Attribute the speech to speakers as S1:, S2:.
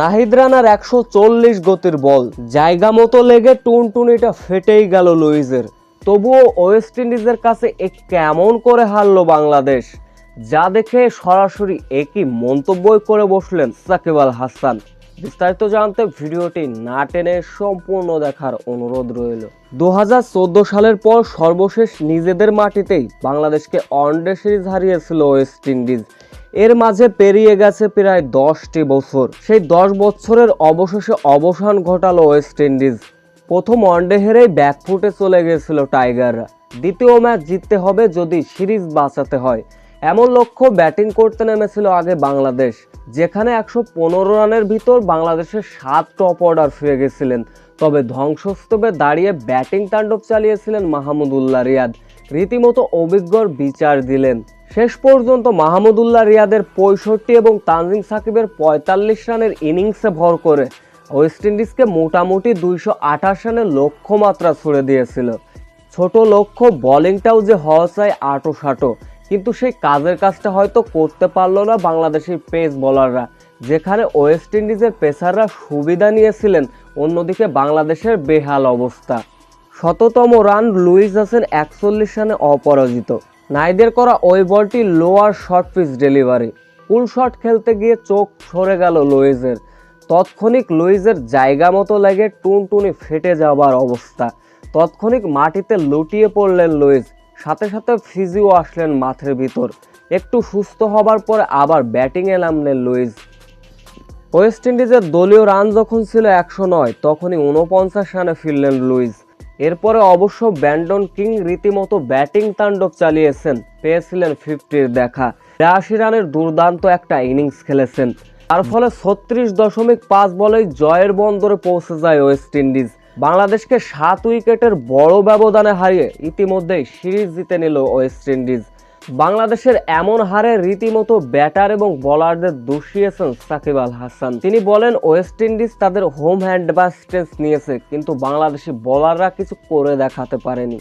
S1: নাহিদ রানার একশো চল্লিশ গতির বল। জায়গা মতো লেগে টুনটুনিটা ফেটেই গেল লুইজের। তবুও ওয়েস্ট ইন্ডিজের কাছে এ কেমন করে হারলো বাংলাদেশ? যা দেখে সরাসরি একই মন্তব্যই করে বসলেন সাকিব আল হাসান। বিস্তারিত জানতে ভিডিওটি না টেনে সম্পূর্ণ দেখার অনুরোধ রইল। দু হাজার চোদ্দ সালের পর সর্বশেষ নিজেদের মাটিতেই বাংলাদেশকে ওয়ানডে সিরিজ হারিয়েছিল ওয়েস্ট ইন্ডিজ। এর মাঝে পেরিয়ে গেছে প্রায় দশটি বছর। সেই দশ বছরের অবশেষে অবসান ঘটালো ওয়েস্ট ইন্ডিজ। প্রথম ওয়ানডে হেরেই ব্যাকফুটে চলে গেছিল টাইগাররা দ্বিতীয় ম্যাচ জিততে হবে যদি সিরিজ বাঁচাতে হয়। এমন লক্ষ্য ব্যাটিং করতে নেমেছিল আগে বাংলাদেশ, যেখানে একশো পনেরো রানের ভিতর বাংলাদেশের সাত টপ অর্ডার ফিরে গেছিলেন। তবে ধ্বংসস্তূপে দাঁড়িয়ে ব্যাটিং তাণ্ডব চালিয়েছিলেন মাহমুদুল্লাহ রিয়াদ। রীতিমতো অভিজ্ঞর বিচার দিলেন। শেষ পর্যন্ত মাহমুদুল্লাহ রিয়াদের পঁয়ষট্টি এবং তানজিম সাকিবের পঁয়তাল্লিশ রানের ইনিংসে ভর করে ওয়েস্ট ইন্ডিজকে মোটামুটি দুইশো আঠাশ রানের লক্ষ্যমাত্রা ছুড়ে দিয়েছিল। ছোট লক্ষ্য বোলিংটাও যে হওয়া চাই আটো সাটো। কিন্তু সেই কাজের কাজটা হয়তো করতে পারল না বাংলাদেশের পেস বোলাররা, যেখানে ওয়েস্ট ইন্ডিজের পেসাররা সুবিধা নিয়েছিলেন, অন্যদিকে বাংলাদেশের বেহাল অবস্থা। শততম রান লুইস হাসেন একচল্লিশ রানে অপরাজিত। নাইদের করা ওই বলটি lower short pitch delivery. Full shot খেলতে গিয়ে চোখ সরে গেল লুইজের তৎক্ষণিক লুইজের জায়গা মতো লেগে টুনটুনি ফেটে যাবার অবস্থা। তৎক্ষণিক মাটিতে লুটিয়ে পড়লেন লুইজ সাথে সাথে ফিজিও আসলেন মাঠের ভিতর। একটু সুস্থ হবার পরে আবার ব্যাটিংয়ে নামলেন লুইজ ওয়েস্ট ইন্ডিজের দলীয় রান যখন ছিল একশো নয়, তখনই উনপঞ্চাশ রানে ফিরলেন লুইস। এরপরে অবশ্য ব্যান্ডন কিং রীতিমতো ব্যাটিং তাণ্ডব চালিয়েছেন, পেয়েছিলেন ফিফটির দেখা। বিরাশি রানের দুর্দান্ত একটা ইনিংস খেলেছেন। তার ফলে ছত্রিশ দশমিক পাঁচ বলেই জয়ের বন্দরে পৌঁছে যায় ওয়েস্ট ইন্ডিজ। বাংলাদেশকে সাত উইকেটের বড় ব্যবধানে হারিয়ে ইতিমধ্যেই সিরিজ জিতে নিল ওয়েস্ট ইন্ডিজ। বাংলাদেশের এমন হারে রীতিমতো ব্যাটার এবং বোলারদের দোষিয়েছেন সাকিব আল হাসান। তিনি বলেন, ওয়েস্ট ইন্ডিজ তাদের হোম হ্যান্ড নিয়েছে, কিন্তু বাংলাদেশি বোলাররা কিছু করে দেখাতে পারেনি।